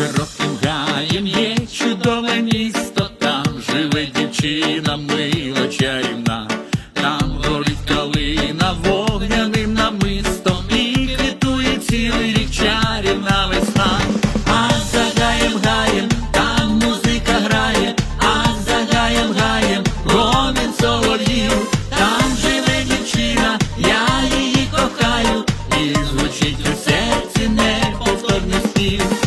широким гаєм є чудове місто, там живе дівчина, мила чарівна, там горить калина вогняним намистом і квітує цілий рік чарівна весна, а за гаєм гаєм, там музика грає, а за гаєм гаєм, гомін солов'їв, там живе дівчина, я її кохаю, і звучить у серці неповторний спів.